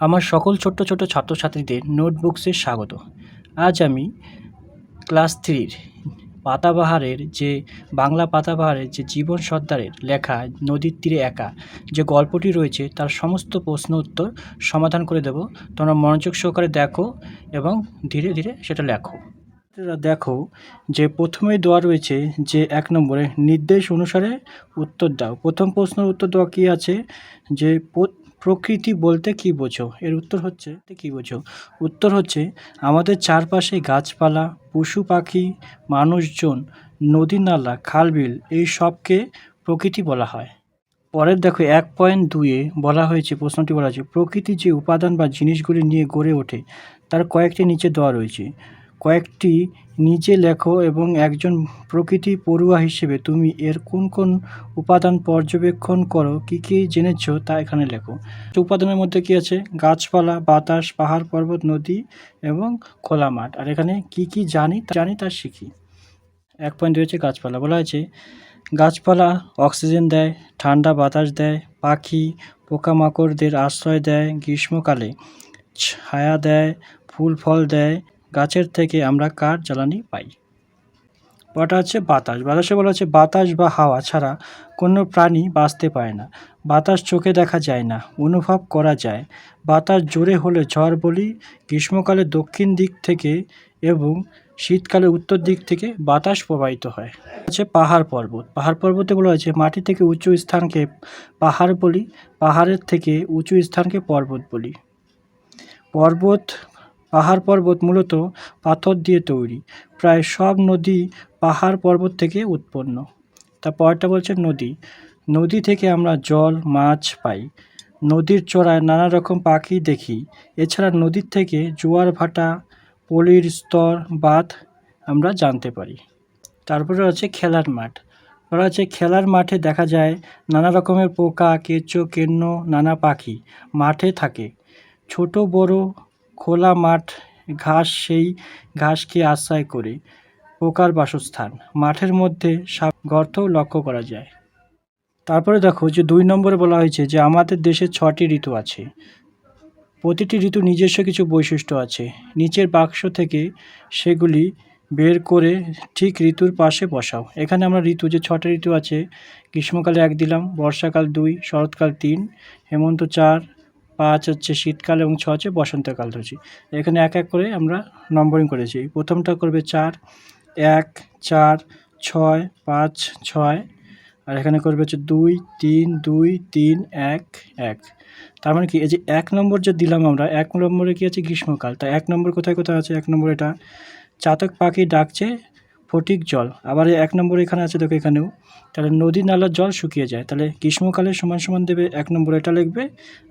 আমার সকল ছোট্ট ছোট ছাত্রছাত্রীদের নোটবুকসে স্বাগত। আজ আমি ক্লাস থ্রির পাতাবাহারের যে, বাংলা পাতাবাহারের যে জীবন সর্দারের লেখা নদীর তীরে একা যে গল্পটি রয়েছে, তার সমস্ত প্রশ্ন উত্তর সমাধান করে দেব। তোমরা মনোযোগ সহকারে দেখো এবং ধীরে ধীরে সেটা লেখো। দেখো যে প্রথমে দেওয়া রয়েছে যে এক নম্বরে, নির্দেশ অনুসারে উত্তর দাও। প্রথম প্রশ্নের উত্তর দেওয়া কী আছে? যে প্রকৃতি বলতে কি বোঝো? এর উত্তর হচ্ছে কি বোঝো? উত্তর হচ্ছে, আমাদের চারপাশে গাছপালা, পশু পাখি, মানুষজন, নদী নালা, খালবিল, এই সবকে প্রকৃতি বলা হয়। পরের দেখো, এক পয়েন্ট দুইয়ে বলা হয়েছে, প্রশ্নটি বলা হয়েছে, প্রকৃতি যে উপাদান বা জিনিসগুলি নিয়ে গড়ে ওঠে, তার কয়েকটি নিচে দেওয়া রয়েছে। কয়েকটি নিজে লেখো এবং একজন প্রকৃতি পড়ুয়া হিসেবে তুমি এর কোন কোন উপাদান পর্যবেক্ষণ করো, কী কী জেনেছো তা এখানে লেখো। উপাদানের মধ্যে কী আছে? গাছপালা, বাতাস, পাহাড়, পর্বত, নদী এবং খোলা মাঠ। আর এখানে কি কি জানি জানি তা শিখি। এক পয়েন্ট রয়েছে গাছপালা। বলা আছে গাছপালা অক্সিজেন দেয়, ঠান্ডা বাতাস দেয়, পাখি, পোকামাকড়দের আশ্রয় দেয়, গ্রীষ্মকালে ছায়া দেয়, ফুল ফল দেয় গাছের থেকে আমরা কাঠ জ্বালানি পাই? পরটা হচ্ছে বাতাস। বাতাসে বলা হচ্ছে বাতাস বা হাওয়া ছাড়া কোনো প্রাণী বাঁচতে পারে না। বাতাস চোখে দেখা যায় না, অনুভব করা যায়। বাতাস জোরে হলে ঝড় বলি, গ্রীষ্মকালে দক্ষিণ দিক থেকে এবং শীতকালে উত্তর দিক থেকে বাতাস প্রবাহিত হয়। হচ্ছে পাহাড় পর্বত। পাহাড় পর্বতে বলা হয়েছে, মাটি থেকে উঁচু স্থানকে পাহাড় বলি, পাহাড়ের থেকে উঁচু স্থানকে পর্বত বলি। পর্বত পাহাড় পর্বত মূলত পাথর দিয়ে তৈরি। প্রায় সব নদী পাহাড় পর্বত থেকে উৎপন্ন। তার পরেরটা বলছে নদী। নদী থেকে আমরা জল, মাছ পাই। নদীর চড়ায় নানা রকম পাখি দেখি। এছাড়া নদীর থেকে জোয়ার ভাটা, পলির স্তর, বাঁধ আমরা জানতে পারি। তারপরে আছে খেলার মাঠ। ওরা হচ্ছে খেলার মাঠে দেখা যায় নানা রকমের পোকা, কেঁচো, কেন্ন নানা পাখি মাঠে থাকে। ছোট, বড় খোলা মাঠ, ঘাস, সেই ঘাসকে আশ্রয় করে পোকার বাসস্থান। মাঠের মধ্যে সাপ গর্তও লক্ষ্য করা যায়। তারপরে দেখো যে দুই নম্বরে বলা হয়েছে যে আমাদের দেশে ছটি ঋতু আছে। প্রতিটি ঋতু নিজস্ব কিছু বৈশিষ্ট্য আছে। নিচের বাক্স থেকে সেগুলি বের করে ঠিক ঋতুর পাশে বসাও। এখানে আমরা ঋতু যে ছটা ঋতু আছে, গ্রীষ্মকালে এক দিলাম, বর্ষাকাল দুই, শরৎকাল তিন, হেমন্ত চার পাঁচ হচ্ছে শীতকাল এবং ছ হচ্ছে বসন্তকাল ধরছি এখানে এক এক করে আমরা নম্বরিং করেছি। প্রথমটা করবে চার, এক, চার, ছয়, পাঁচ, ছয়, আর এখানে করবে হচ্ছে দুই, তিন দুই, তিন, এক এক। তার মানে কি? এই যে এক নম্বর যে দিলাম আমরা, এক নম্বরে কি আছে গ্রীষ্মকাল? তা এক নম্বর কোথায় কোথায় আছে? এক নম্বর এটা। চাতক পাখি ডাকছে ফটিক জল। আবার এক নম্বর এখানে আছে, দেখো এখানেও। তাহলে নদী নালার জল শুকিয়ে যায়। তাহলে গ্রীষ্মকালে সমান সমান দেবে এক নম্বরে এটা লিখবে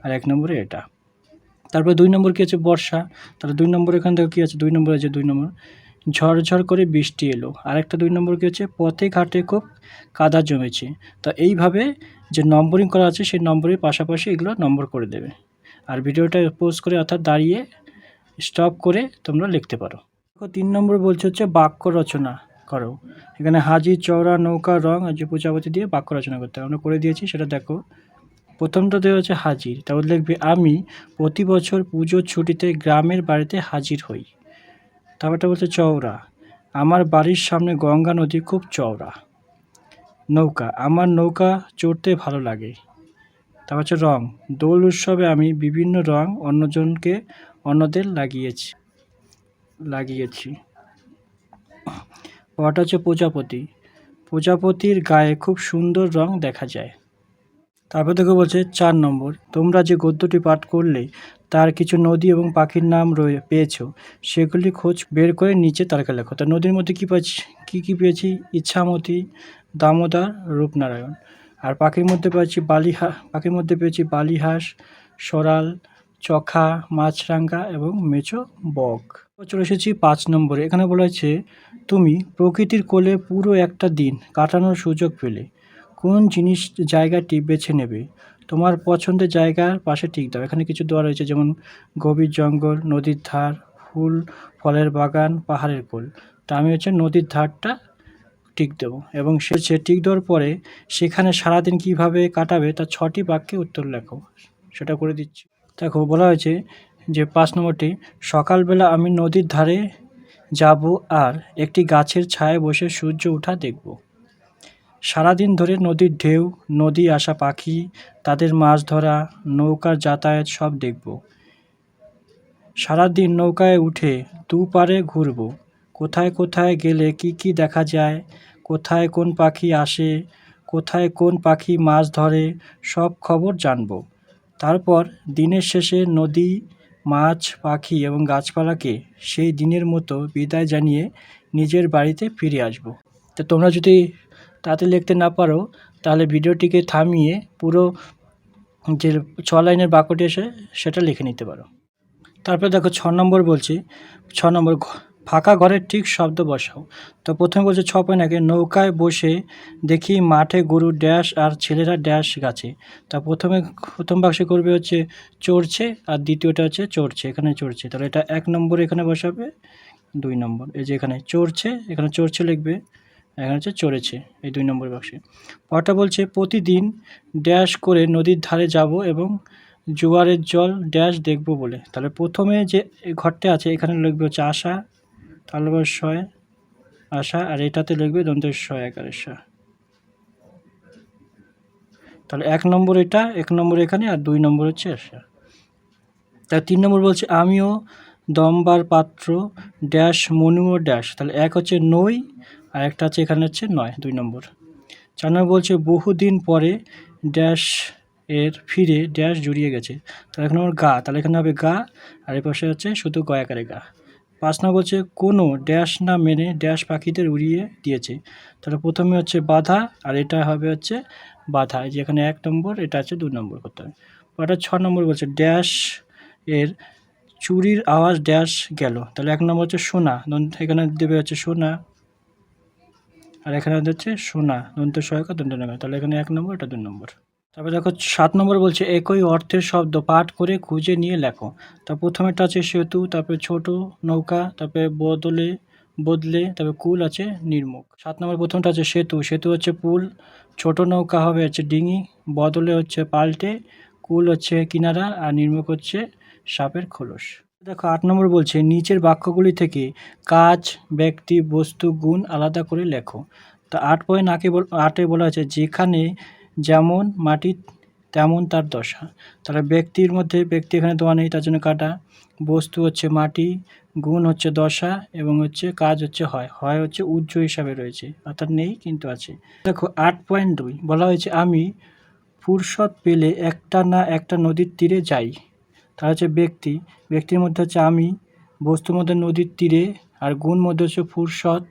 আর এক নম্বরে এটা। তারপরে দুই নম্বর কী আছে? বর্ষা। তাহলে দুই নম্বর এখান থেকে কী আছে? দুই নম্বর আছে, দুই নম্বর। ঝড়ঝড় করে বৃষ্টি এলো। আরেকটা দুই নম্বর কী হচ্ছে? পথে ঘাটে খুব কাদা জমেছে। তা এইভাবে যে নম্বরিং করা আছে, সেই নম্বরের পাশাপাশি এগুলো নম্বর করে দেবে। আর ভিডিওটা পোস্ট করে অর্থাৎ দাঁড়িয়ে স্টপ করে তোমরা লিখতে পারো। তিন নম্বর বলছে হচ্ছে বাক্য রচনা। করো। এখানে হাজি, চওড়া, নৌকা, রং আর যে প্রজাপতি দিয়ে বাক্য রচনা করতে হবে আমরা করে দিয়েছি, সেটা দেখো। প্রথমটা দেওয়া হচ্ছে হাজির। তারপর লিখবে, আমি প্রতি বছর পুজোর ছুটিতে গ্রামের বাড়িতে হাজির হই। তারপরটা বলছে, চওড়া, আমার বাড়ির সামনে গঙ্গা নদী খুব চওড়া। নৌকা, আমার নৌকা চড়তে ভালো লাগে। তারপর হচ্ছে, রং, দোল উৎসবে আমি বিভিন্ন রং অন্যজনকে, অন্যদের লাগিয়েছি লাগিয়েছি। পরটা হচ্ছে প্রজাপতি। প্রজাপতির গায়ে খুব সুন্দর রং দেখা যায়। তারপর দেখো বলছে চার নম্বর, তোমরা যে গদ্যটি পাঠ করলে, তার কিছু নদী এবং পাখির নাম রয়ে পেয়েছ, সেগুলি খোঁজ বের করে নিচে তালিকা লেখো। তা নদীর মধ্যে কী পাচ্ছি, কী কী পেয়েছি? ইচ্ছামতি, দামোদর, রূপনারায়ণ। আর পাখির মধ্যে পেয়েছি বালিহা, পাখির মধ্যে পেয়েছি বালিহাঁস, সরাল, চখা মাছরাঙ্গা এবং মেচো বক। চলে এসেছি পাঁচ নম্বরে। এখানে বলা হয়েছে, তুমি প্রকৃতির কোলে পুরো একটা দিন কাটানোর সুযোগ পেলে। কোন জিনিস জায়গাটি বেছে নেবে? তোমার পছন্দের জায়গার পাশে ঠিক দাও। এখানে কিছু দেওয়া রয়েছে, যেমন, গভীর জঙ্গল, নদীর ধার, ফুল, ফলের বাগান, পাহাড়ের কোল। তা আমি হচ্ছে নদীর ধারটা টিক দেবো। এবং সে সে টিক দেওয়ার পরে সেখানে সারাদিন কীভাবে কাটাবে, তার ছটি বাক্যে উত্তর লেখো। সেটা করে দিচ্ছি। দেখো, বলা হয়েছে যে পাঁচ নম্বরটি, সকালবেলা আমি নদীর ধারে যাব আর একটি গাছের ছায়ায় বসে সূর্য ওঠা দেখব। সারাদিন ধরে নদীর ঢেউ, নদী আসা পাখি, তাদের মাছ ধরা, নৌকার যাতায়াত সব দেখব। সারাদিন নৌকায় উঠে দুপারে ঘুরব। কোথায় কোথায় গেলে কি কি দেখা যায়? কোথায় কোন পাখি আসে? কোথায় কোন পাখি মাছ ধরে? সব খবর জানব। তারপর দিনের শেষে নদী মাছ, পাখি এবং গাছপালাকে সেই দিনের মতো বিদায় জানিয়ে নিজের বাড়িতে ফিরে আসব। তো তোমরা যদি তাতে লিখতে না পারো, তাহলে ভিডিওটিকে থামিয়ে পুরো যে ছ লাইনের বাক্যটি এসে সেটা লিখে নিতে পারো। তারপরে দেখো ছ নম্বর বলছি। ছ নম্বর ফাঁকা ঘরের ঠিক শব্দ বসাও। তো প্রথমে বলছে, ছ পয়েন্ট আগে নৌকায় বসে দেখি মাঠে গরু ড্যাশ আর ছেলেরা ড্যাশ গাছে। তা প্রথমে, প্রথম বাক্সে করবে হচ্ছে, চড়ছে, আর দ্বিতীয়টা হচ্ছে, চড়ছে, এখানে চড়ছে। তাহলে এটা এক নম্বর এখানে বসাবে, দুই নম্বর। এই যে এখানে চড়ছে এখানে চড়ছে লিখবে, এখানে হচ্ছে চড়েছে, এই দুই নম্বর বাক্সে। পরটা বলছে, প্রতিদিন ড্যাশ করে নদীর ধারে যাব এবং জোয়ারের জল ড্যাশ দেখব বলে। তাহলে প্রথমে যে ঘরটা আছে, এখানে লিখবে হচ্ছে, আশা তাহলে শয় আশা, আর এটাতে লিখবে দন্তের শয় একারের শা তাহলে এক নম্বর এটা, এক নম্বর এখানে, আর দুই নম্বর হচ্ছে আশা। তাহলে তিন নম্বর বলছে, আমিও দমবার পাত্র, ড্যাশ মনুও ড্যাশ। তাহলে এক হচ্ছে নই, আর একটা হচ্ছে এখানে হচ্ছে নয়, দুই নম্বর। চার নম্বর বলছে, বহুদিন পরে ড্যাশ এর ফিরে, ড্যাশ জড়িয়ে গেছে। তাহলে এখানে আমার গা, তাহলে এখানে হবে গা, আর এর পাশে হচ্ছে শুধু গয়াকারে গা। পাঁচ নম্বর বলছে কোনো ড্যাশ না মেনে ড্যাশ পাখিদের উড়িয়ে দিয়েছে। তাহলে প্রথমে হচ্ছে বাধা আর এটা হবে হচ্ছে বাধা। এই যে এখানে এক নম্বর, এটা হচ্ছে দুই নম্বর করতে হবে। ওটা ছ নম্বর বলছে ড্যাশ এর চুরির আওয়াজ ড্যাশ গেল। তাহলে এক নম্বর হচ্ছে সোনা এখানে দেবে হচ্ছে সোনা। আর এখানে হচ্ছে সোনা, দন্ত সহায়ক দন্ত তাহলে এখানে এক নম্বর, এটা দুই নম্বর। তারপরে দেখো সাত নম্বর বলছে, একই অর্থের শব্দ পাঠ করে খুঁজে নিয়ে লেখো। তা প্রথমেটা আছে সেতু, তারপরে ছোট নৌকা, তারপরে বদলে বদলে, তারপরে কুল আছে নির্মুখ। সাত নম্বর প্রথমটা আছে সেতু সেতু হচ্ছে পুল, ছোট নৌকা হবে হচ্ছে ডিঙি, বদলে হচ্ছে পাল্টে, কুল হচ্ছে কিনারা, আর নির্মুখ হচ্ছে সাপের খোলস। দেখো আট নম্বর বলছে, নিচের বাক্যগুলি থেকে কাজ, ব্যক্তি, বস্তু, গুণ আলাদা করে লেখো। তা আট পয়েন্ট আগে আটে বলা আছে যেখানে যেমন মাটি, তেমন তার দশা। তাহলে ব্যক্তির মধ্যে, ব্যক্তি এখানে দেওয়া নেই, তার জন্য কাটা। বস্তু হচ্ছে মাটি, গুণ হচ্ছে দশা এবং হচ্ছে কাজ হচ্ছে হয়। হয় হচ্ছে উজ্জ্ব হিসাবে রয়েছে। অর্থাৎ নেই, কিন্তু আছে। দেখো, আট পয়েন্ট দুই। বলা হয়েছে, আমি ফুরসত পেলে একটা না একটা নদীর তীরে যাই। তার হচ্ছে ব্যক্তি। ব্যক্তির মধ্যে হচ্ছে আমি, বস্তুর মধ্যে নদীর তীরে, আর গুণ মধ্যে হচ্ছে ফুরসত,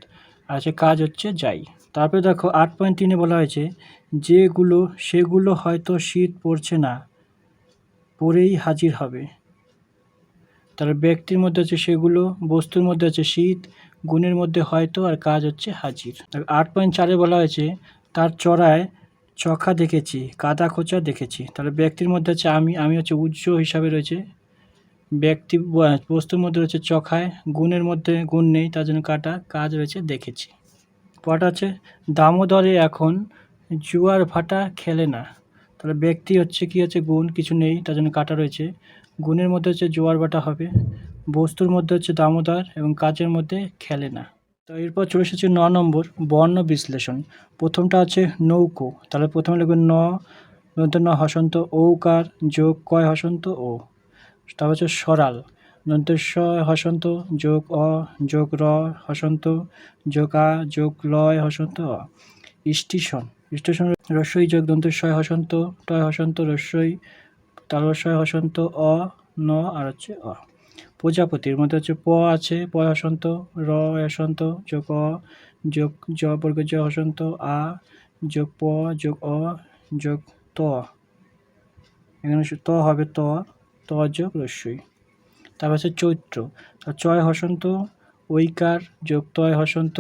আর হচ্ছে কাজ হচ্ছে যাই। তারপরে দেখো, আট পয়েন্ট তিনে বলা হয়েছে যেগুলো, সেগুলো হয়তো শীত পড়ছে না, পরেই হাজির হবে। তার ব্যক্তির মধ্যে হচ্ছে সেগুলো, বস্তুর মধ্যে হচ্ছে শীত, গুণের মধ্যে হয়তো আর কাজ হচ্ছে হাজির। আট পয়েন্ট চারে বলা হয়েছে, তার চড়ায় চখা দেখেছি, কাদা খোঁচা দেখেছি। তাহলে ব্যক্তির মধ্যে হচ্ছে আমি আমি হচ্ছে উজ্জ্ব হিসাবে রয়েছে। ব্যক্তি বস্তুর মধ্যে রয়েছে চখায়, গুণের মধ্যে গুণ নেই, তার জন্য কাটা, কাজ রয়েছে দেখেছি। পটা হচ্ছে দামোদরে এখন জুয়ার ভাটা খেলে না। তাহলে ব্যক্তি হচ্ছে কি হচ্ছে গুণ, কিছু নেই, তার জন্য কাটা রয়েছে। গুণের মধ্যে হচ্ছে জোয়ার ভাটা হবে, বস্তুর মধ্যে হচ্ছে দামোদর এবং কাজের মধ্যে খেলে না। তো এরপর চলে এসেছে ন নম্বর, বর্ণ বিশ্লেষণ। প্রথমটা আছে নৌকো, তাহলে প্রথমে লিখবে ন, নতুন ন হসন্ত, ঔকার, যোগ কয় হসন্ত ও তারপর হচ্ছে সরাল দন্তেশ্ব হসন্ত, যোগ অ, যোগ র হসন্ত, যোগ আ, যোগ লয় হসন্ত, অ। স্টেশন স্টেশন রস্যই যোগ দন্তেশ্বয় হসন্ত টয় হসন্ত রস্যই তালস্বয় হসন্ত, অ, ন, আর হচ্ছে অ। প্রজাপতির মধ্যে হচ্ছে প আছে, প হসন্ত, র হসন্ত, যোগ অ, যোগ জ বর্গ জ হসন্ত, আ, যোগ প, যোগ অ, যোগ ত। এখানে ত হবে ত ত যোগ রস্যই। তারপর হচ্ছে চৈত্র। চয় হসন্ত, ঐকার যোগ তয় হসন্ত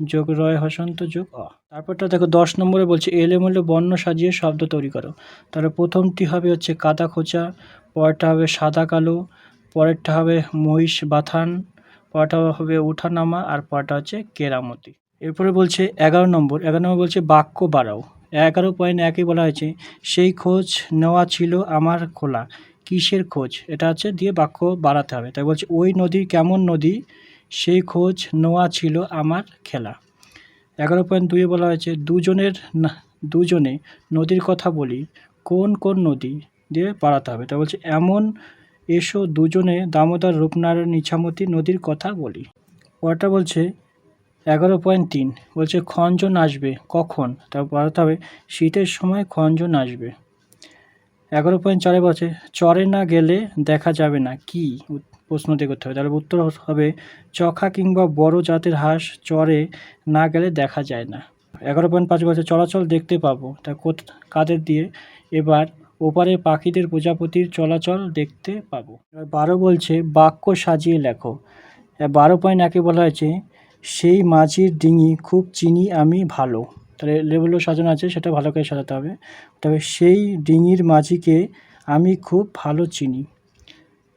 যোগ রয় হসন্ত যোগ অ। তারপরটা দেখো দশ নম্বরে বলছে, এলোমেলো বর্ণ সাজিয়ে শব্দ তৈরি করো। তাহলে প্রথমটি হবে হচ্ছে কাদা খোঁচা, পরেরটা হবে সাদা কালো, পরেরটা হবে মহিষ বাথান, পরেরটা হবে উঠানামা, আর পরেরটা হচ্ছে কেরামতি। এরপরে বলছে এগারো নম্বর এগারো নম্বর বলছে বাক্য বাড়াও। এগারো পয়েন্ট একই বলা হয়েছে, সেই খোঁজ নেওয়া ছিল আমার খোলা, কিসের খোঁজ? এটা হচ্ছে দিয়ে বাক্য বাড়াতে হবে। তাই বলছে, ওই নদী কেমন নদী? সেই খোঁজ নোয়া ছিল আমার খেলা। এগারো পয়েন্ট দুইয়ে বলা হয়েছে, দুজনের দুজনে নদীর কথা বলি, কোন কোন নদী দিয়ে বাড়াতে হবে? তা বলছে, এমন এসো দুজনে দামোদর রূপনারায়ণ ইছামতি নদীর কথা বলি। ওটা বলছে, এগারো পয়েন্ট তিন, বলছে, খঞ্জন আসবে কখন? তা পাড়াতে হবে, শীতের সময় খঞ্জন আসবে। এগারো পয়েন্ট চারে বলছে, চরে না গেলে দেখা যাবে না, কি? উত- প্রশ্ন দিয়ে করতে হবে। তাহলে উত্তর হবে চখা কিংবা বড় জাতের হাঁস চরে না গেলে দেখা যায় না। এগারো পয়েন্ট পাঁচ বছর চলাচল দেখতে পাবো। তা কাদের দিয়ে? এবার ওপারে পাখিদের প্রজাপতির চলাচল দেখতে পাবো। এবার বারো বলছে, বাক্য সাজিয়ে লেখো। বারো পয়েন্ট একে বলা হয়েছে, সেই মাঝির ডিঙি খুব চিনি আমি ভালো। তাহলে লেবুলো সাজানো আছে, সেটা ভালো করে সাজাতে হবে। তবে সেই ডিঙির মাঝিকে আমি খুব ভালো চিনি।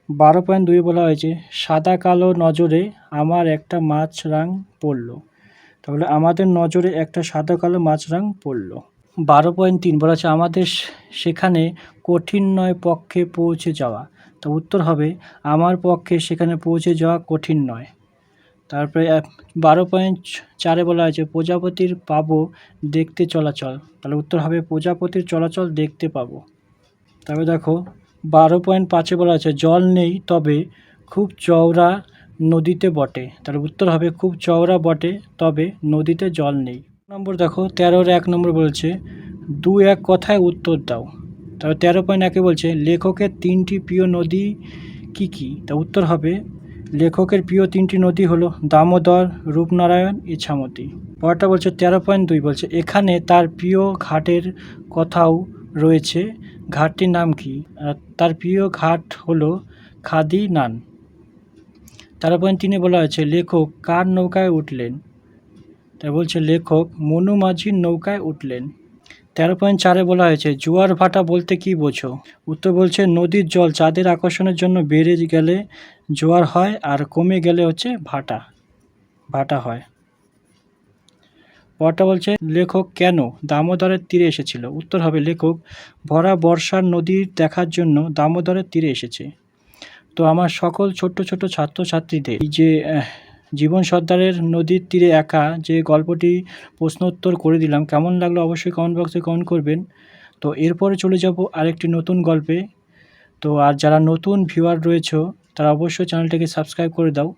বারো পয়েন্ট দুই বলা হয়েছে, সাদা কালো নজরে আমার একটা মাছরাং পড়ল। তাহলে আমাদের নজরে একটা সাদা কালো মাছরাং পড়ল। বারো পয়েন্ট তিন বলা হচ্ছে আমাদের সেখানে কঠিন নয় পক্ষে পৌঁছে যাওয়া। তো উত্তর হবে, আমার পক্ষে সেখানে পৌঁছে যাওয়া কঠিন নয়। তারপরে বারো পয়েন্ট চারে বলা হয়েছে, প্রজাপতির পাবো দেখতে চলাচল। তাহলে উত্তর হবে, প্রজাপতির চলাচল দেখতে পাবো। তবে দেখো বারো পয়েন্ট পাঁচে বলা আছে, জল নেই তবে খুব চওড়া নদীতে বটে। তার উত্তর হবে, খুব চওড়া বটে তবে নদীতে জল নেই। নম্বর দেখো, তেরোর এক নম্বর বলছে, দু এক কথায় উত্তর দাও। তবে তেরো পয়েন্ট একে বলছে, লেখকের তিনটি প্রিয় নদী কি কি? তা উত্তর হবে, লেখকের প্রিয় তিনটি নদী হলো দামোদর, রূপনারায়ণ, ইছামতি। পরটা বলছে, তেরো পয়েন্ট দুই বলছে, এখানে তার প্রিয় ঘাটের কথাও রয়েছে। ঘাটটির নাম কি? তার প্রিয় ঘাট হলো খাদি নান। তেরো তিনে বলা হয়েছে, লেখক কার নৌকায় উঠলেন? তাই বলছে, লেখক মনু মাঝির নৌকায় উঠলেন। তেরো পয়েন্ট চারে বলা হয়েছে, জোয়ার ভাটা বলতে কি বোঝো? উত্তর বলছে, নদীর জল চাঁদের আকর্ষণের জন্য বেড়ে গেলে জোয়ার হয় আর কমে গেলে হচ্ছে ভাটা। ভাটা হয়। পরটা বলছে, লেখক কেন? দামোদরের তীরে এসেছিল। উত্তর হবে, লেখক, ভরা বর্ষার নদীর দেখার জন্য দামোদরের তীরে এসেছে। তো আমার সকল ছোট্ট ছোট্ট ছাত্রছাত্রীদের যে জীবন সর্দারের নদীর তীরে একা যে গল্পটি প্রশ্নোত্তর করে দিলাম, কেমন লাগল অবশ্যই কমেন্ট বক্সে কমেন্ট করবেন। তো এরপরে চলে যাব আরেকটি নতুন গল্পে। তো আর যারা নতুন ভিউয়ার রয়েছে, তারা অবশ্যই চ্যানেলটাকে সাবস্ক্রাইব করে দাও।